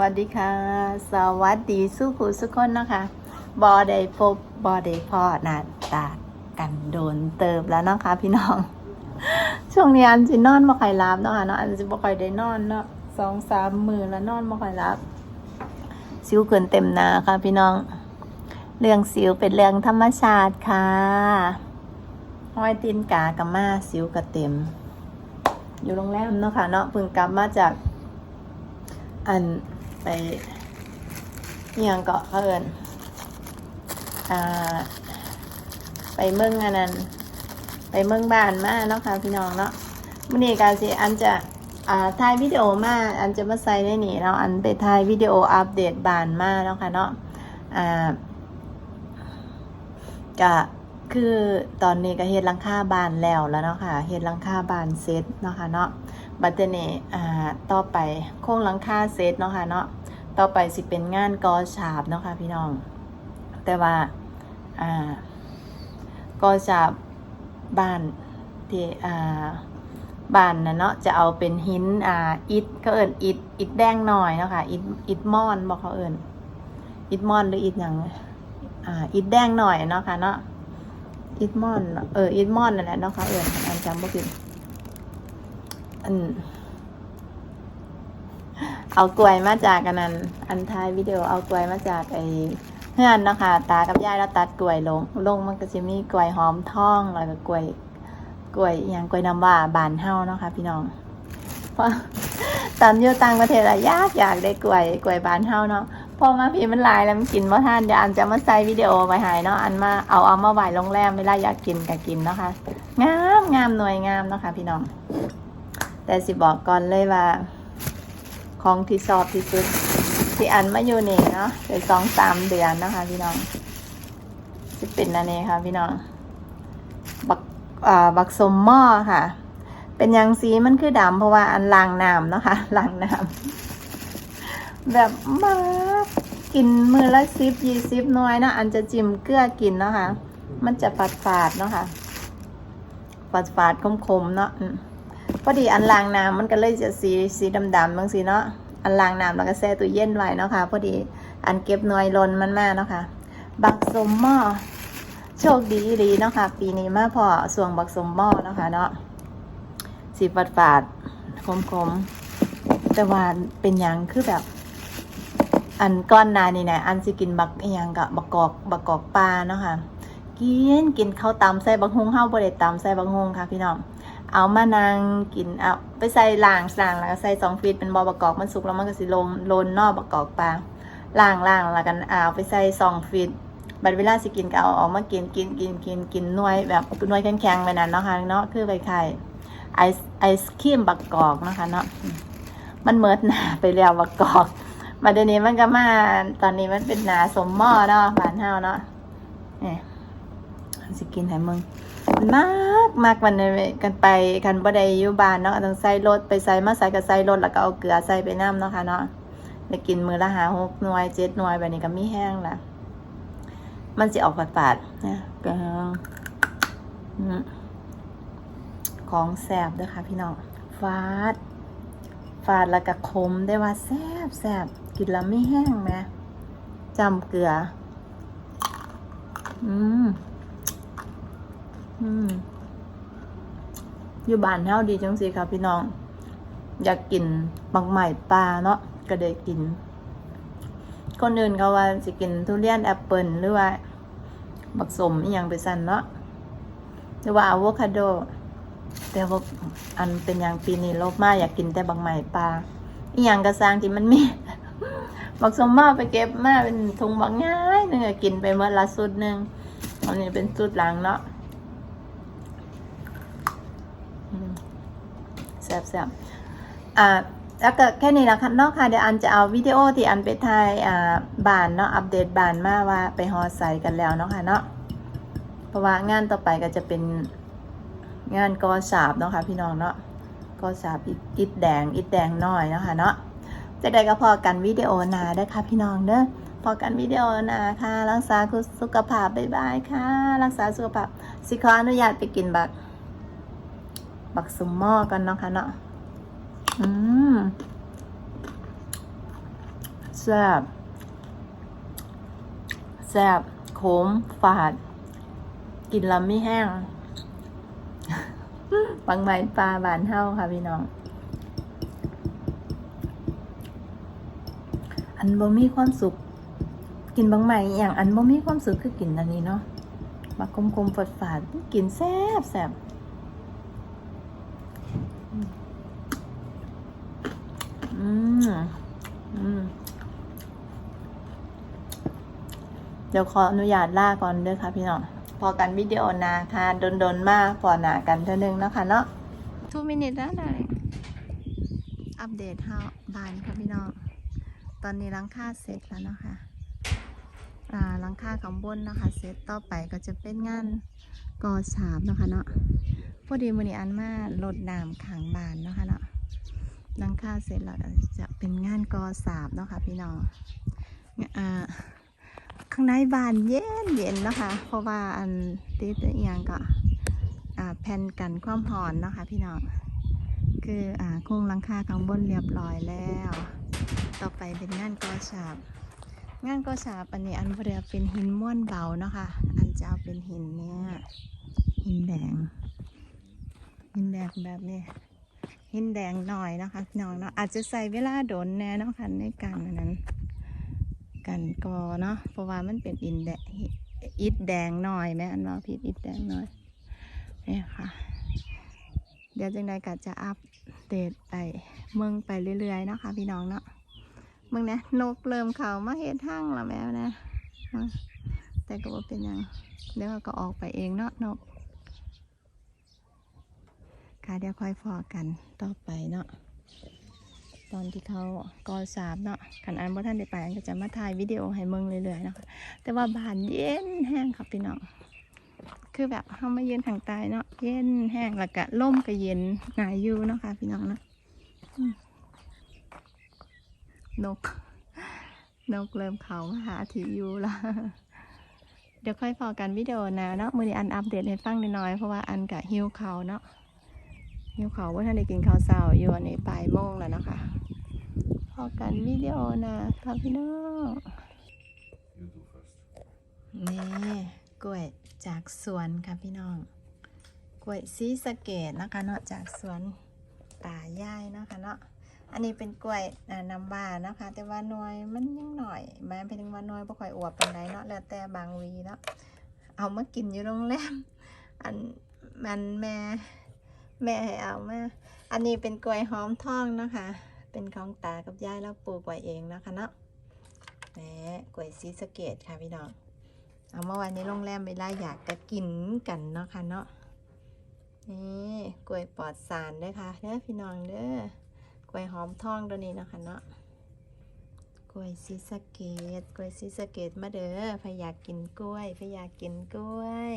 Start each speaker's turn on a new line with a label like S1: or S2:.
S1: วัสดีค่ะ สวัสดีสุขุสุขคนนะคะบอได้พบบอได้พอหน้าตากันโดนเติบแล้วนะคะ พี่น้อง ช่วงนี้อันสินอนบ่ค่อยรับเนาะค่ะเนาะอันสิบ่ค่อยได้นอนเนาะสองสามมือแล้วนอนบ่ค่อยรับสิวเกินเต็มหนาค่ะ พี่น้อง เรื่องสิวเป็นเรื่องธรรมชาติค่ะห้อยตีนกากับมาสิวกระเต็ม อยู่โรงแรมเนาะค่ะเนาะเพิ่งกลับมาจากอัน ไปเอียงเกาะเขาเอินอ่า ไปเมืองอันนั้น ไปเมืองบ้านมาเนาะค่ะพี่น้องเนาะมื่อนี้การสิอันจะอ่าถ่ายวิดีโอมาอันจะมาใส่ในนี่เนาะอันไปถ่ายวิดีโออัปเดตบ้านมาเนาะค่ะเนาะอ่ากะคือตอนนี้ก็เฮ็ดลังคาบานแล้วแล้วเนาะค่ะเฮ็ดลังคาบานเสร็จเนาะค่ะเนาะ บัดเดยวนี้อ่าต่อไปโครงหลังคาเซตเนาะค่ะเนาะต่อไปสิเป็นงานกอฉาบเนาะค่ะพี่น้อง แต่ว่าอ่ากอฉาบบ้านที่อ่าบ้านนะเนาะจะเอาเป็นหินอ่าอิฐเขาเอิญอิฐอิฐแดงหน่อยเนาะค่ะอิฐอิฐมอนบอกเขาเอิญอิฐมอนหรืออิฐหยังอ่าอิฐแดงหน่อยเนาะค่ะเนาะอิฐมอนเอออิฐมอนนั่นแหละเนาะค่ะเอิญอันจำบ่ผิด เอากล้วยมาจากกันนั้น อันท้ายวิดีโอเอากล้วยมาจากไอ้เพื่อนเนาะคะตากับยายแล้วตัดกล้วยลง ลงมันก็จะมีกล้วยหอมทองแล้วก็กล้วยกล้วยอย่างกล้วยน้ำว่าบานเฮาเนาะค่ะพี่น้อง เพราะตอนอยู่ต่างประเทศอะยากอยากได้กล้วยกล้วยบานเฮาเนาะพอมาพี่มันลายแล้วมันกินบ่ทานเดี๋ยวอันจะมาใส่วิดีโอไว้ให้เนาะอันมาเอาเอามาไหว้โรงแรมเวลาอยากกินก็กินเนาะค่ะงามงามหน่วยงามเนาะค่ะพี่น้อง แต่สิบอกก่อนเลยว่า ของที่ชอบที่สุดที่อันมาอยู่นี่เนาะเป็นสองสามเดือนนะคะพี่น้องจะเป็นอันนี้ค่ะพี่น้องบักอ่าบักสมหม้อค่ะ เป็นยังสีมันคือดำเพราะว่าอันล้างน้ำเนาะคะล้างน้ำแบบมากกินมือละสิบยี่สิบหน้อยนะอันจะจิ้มเกลือกินเนาะคะมันจะฝาดฝาดๆเนาะค่ะฝาดฝาดๆคมๆเนาะ พอดีอันล้างน้ำมันก็เลยจะสีสีดำๆบางสีเนาะอันล้างน้ำแล้วก็แช่ตู้เย็นไว้เนาะค่ะพอดีอันเก็บน่วยลนมันมากเนาะค่ะ บักสมหม้อโชคดีดีเนาะค่ะ ปีนี้มาพอส่วงบักสมหม้อเนาะค่ะเนาะสีฝาดฝาดคมคมๆแต่ว่าเป็นยังคือแบบ อันก้อนนานี่นะอันสิกินบักอหยังกับบักกอกบักกอกปลาเนาะค่ะกินกินข้าวตำใส่บักฮุงเฮาบ่ได้ตำใส่บักฮุงค่ะพี่น้อง เอามานางกินเอาไปใส่ล่างล่างแล้วก็ใส่สองฟีตเป็นบอประกอบมันสุกแล้วมันก็สิลงโลนนอกประกอบปลาล่างล่างแล้วกันเอาไปใส่สองฟีตบัดเวลาสิกินก็เอาออกมากินกินกินกินกินน่วยแบบน่วยแข็งๆไปนั่นเนาะค่ะเนาะคือไปไข่ไอศไอศครีมบักกอกนะคะเนาะมันเมิดหนาไปแล้วบักกอกมาเดี๋ยวนี้มันก็มาตอนนี้มันเป็นหนาสมหม้อเนาะบ้านเฮาเนาะเนี่ยสิกินให้มึง มากมากวันนี้กันไปกันบ่ได้อยู่บ้านเนาะต้องใส่รถไปใส่มาใส่กับใส่รถแล้วก็เอาเกลือใส่ไปน้ำเนาะค่ะเนาะไปกินมือละหาหกหน่วยเจ็ดหน่วยแบบนี้ก็มีแห้งละมันจะออกฝาดๆนะก็ของแสบด้วยค่ะพี่น้องฟาดฟาดแล้วก็คมได้ว่าแซบแซบกินแล้วไม่แห้งไหมจำเกลือ อืม อยู่บ้านเฮาดีจังสิครับพี่น้อง อยากกินบักใหม่ปลาเนาะก็ได้กิน คนอื่นเขาว่าสิกินทุเรียนแอปเปิลหรือว่า บักสมอหย่างไปสั่นเนาะหรือว่าอะโวคาโด แต่ว่าอันเป็นอย่างปีนี้ลบมากอยากกินแต่บักใหม่ปลาอีหยังกระซางที่มันมีบักสมมาไปเก็บมาเป็นถุงบักง่ายหนึงอะกินไปเมื่อละสุดหนึ่งอันนี้เป็นสุดหลังเนาะ ซ่บแซ่บอ่าแล้วก็แค่นี้แหละค่ะเนาะค่ะเดี๋ยวอันจะเอาวิดีโอที่อันไปถ่ายอ่าบานเนาะอัปเดตบานมาว่าไปฮอไซกันแล้วเนาะค่ะเนาะเพราะว่างานต่อไปก็จะเป็นงานกอสาบเนาะค่ะพี่น้องเนาะกอสาบอิฐอิฐแดงอิฐแดงน้อยเนาะค่ะเนาะจะได้ก็พอกันวิดีโอนาได้ค่ะพี่น้องเด้อพอกันวิดีโอนาค่ะรักษาสุขภาพบ๊ายบายค่ะ รักษาสุขภาพสิขออนุญาตไปกินบัก บักสมหม้อกันนะคะเนาะอืมแซ่บแซ่บขมฝาด กินลำไม่แห้งปังไม้ปลาบานเท่าค่ะพี่น้อง อันบ่มีความสุข กินบางใหม่อย่างอันบ่มีความสุขคือกินอันนี้เนาะมาคมคมๆฝาดฝาดๆกินแซ่บแซ่บอืมอืม เดี๋ยวขออนุญาตลาก่อนด้อค่ะพี่น้อง พอกันวิดีโอนาค่ะโดนๆมากพอหนากันเท่านึงเนาะค่ะเนาะทูมินิทแล้วนะอัปเดตเฮาบานค่ะพี่น้อง ตอนนี้หลังคาเสร็จแล้วเนาะคะอ่าหลังคาข้างบนเนาะคะ เสร็จต่อไปก็จะเป็นงานก่อสามเนาะคะเนาะพอดีมือนี้อันมาลดน้ำขังบานเนาะคะเนาะ หลังคาเสร็จแล้วจะเป็นงานกอสามเนาะค่ะพี่น้องอข้างในบานเย็นเย็นเนาะคะ เพราะว่าอันติดอหย่างก็แผ่นกันความร้อนเนาะค่ะพี่น้องคืออ่าโครงหลังคาข้างบนเรียบร้อยแล้ว ต่อไปเป็นงานกอฉาบงานกอฉาบอันนี้อันบริเป็นหินม้วนเบาเนาะค่ะอันจะเอาเป็นหินเนี่ยหินแดงหินแดงแบบนี้ หินแดงหน่อยนะคะพี่น้องเนาะอาจจะใส่เวลาโดนแน่เนาะค่ะในการนั้น กันกอเนาะเพราะว่ามันเป็นอินแดงอิฐแดงหน่อยแม่อันว่าผิดอิฐแดงหน่อยนี่ค่ะ เดี๋ยวจังใดก็จะอัปเดตไปเมืองไปเรื่อยๆเนาะค่ะพี่น้องเนาะมึงเนี่ยนกเริ่มเขามาเฮ็ดห้างล้วแม่นะอะแต่ก็ว่าเป็นยังเดี๋ยวก็ออกไปเองเนาะนก ค่ะเดี๋ยวค่อยฟอกันต่อไปเนาะตอนที่เขากอสามเนาะขันอันว่าท่านได้ไปอันก็จะมาถ่ายวิดีโอให้มึงเรื่อยๆเนาะคะแต่ว่าบานเย็นแห้งครับพี่น้องคือแบบเขามาเย็นทางใต้เนาะเย็นแห้งแล้วก็ล่มก็เย็นหนาอยู่เนาะค่ะพี่น้องเนาะนก นกเริ่มเขามาหาทีอยู่ละเดี๋ยวค่อยพอกันวิดีโอนะเนาะมือนี้อันอัปเดตให้ฟังน้อยๆเพราะว่าอันกะหิวเขาเนาะ หิวเขาวว่าท่านได้กินข้าวเช้าอยู่อันนี้ปลายโมงแล้วนะคะพอกันวิดีโอนะครับพี่น้องนี่กล้วยจากสวนค่ะพี่น้อง กล้วยซีสะเกตนะคะเนาะจากสวนป่าย่ายนะคะเนาะอันนี้เป็นกล้วยน้ำว้านะคะ แต่ว่าน่วยมันยังหน่อยแม้เป็นว่าน่วยบ่ค่อยอวบปานใดเนาะแล้วแต่บางวีเนาะเอามากินอยู่โรงแรมอันมันแม่ แม่ให้เอามา อันนี้เป็นกล้วยหอมทองนะคะ เป็นของตากับยายแล้วปลูกไว้เองนะคะเนาะแหมกล้วยซีสเกตค่ะพี่น้อง เอามาไว้ในโรงแรมเวลาอยากจะกินกันเนาะค่ะเนาะ นี่กล้วยปลอดสารด้อค่ะเด้อพี่น้องเด้อกล้วยหอมทองตัวนี้นะคะเนาะกล้วยซีสเกตกล้วยซีสเกตมาเด้อพอยากกินกล้วยพอยากกินกล้วย